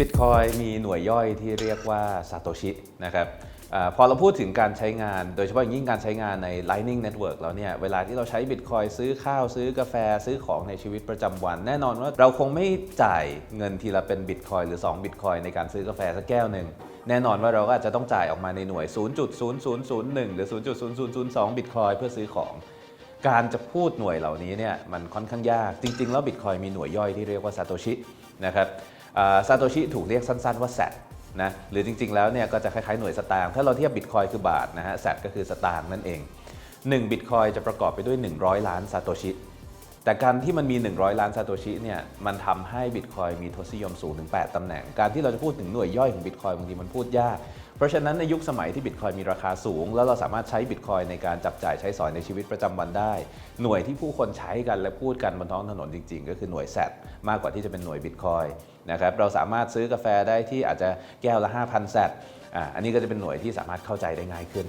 Bitcoin มีหน่วยย่อยที่เรียกว่า Satoshi นะครับอพอเราพูดถึงการใช้งาน โดยเฉพาะอย่างยิ่งการใช้งานใน Lightning Network แล้วเนี่ย เวลาที่เราใช้ Bitcoin ซื้อข้าว ซื้อกาแฟซื้อของในชีวิตประจำวัน แน่นอนว่าเราคงไม่จ่ายเงินทีละเป็น Bitcoin หรือ2 Bitcoin ในการซื้อกาแฟสักแก้วหนึ่งแน่นอนว่าเราก็อาจจะต้องจ่ายออกมาในหน่วย 0.0001 หรือ 0.0002 Bitcoin เพื่อซื้อของการจะพูดหน่วยเหล่านี้เนี่ยมันค่อนข้างยาก จริง ๆ แล้วบิตคอยมีหน่วยย่อยที่เรียกว่าซาโตชินะครับ ซาโตชิถูกเรียกสั้น ๆ ว่าแซนะหรือจริง ๆ แล้วเนี่ยก็จะคล้าย ๆ หน่วยสตางค์ถ้าเราเทียบบิตคอยคือบาทนะฮะแซก็คือสตางค์นั่นเอง1บิตคอยจะประกอบไปด้วย 100 ล้านซาโตชิแต่การที่มันมี 100 ล้านซาโตชิเนี่ยมันทำให้บิตคอยมีทศนิยมสูงถึง 8ตำแหน่ง การที่เราจะพูดถึงหน่วยย่อยของบิตคอยบางทีมันพูดยาก เพราะฉะนั้นในยุคสมัยที่บิตคอยมีราคาสูง แล้วเราสามารถใช้บิตคอยในการจับจ่ายใช้สอยในชีวิตประจำวันได้ หน่วยที่ผู้คนใช้กันและพูดกันบนท้องถนนจริง ๆ ก็คือหน่วยแซดมากกว่าที่จะเป็นหน่วยบิตคอยนะครับเราสามารถซื้อกาแฟได้ที่อาจจะแก้วละ 5,000แซดอ่าอันนี้ก็จะเป็นหน่วยที่สามารถเข้าใจได้ง่ายขึ้น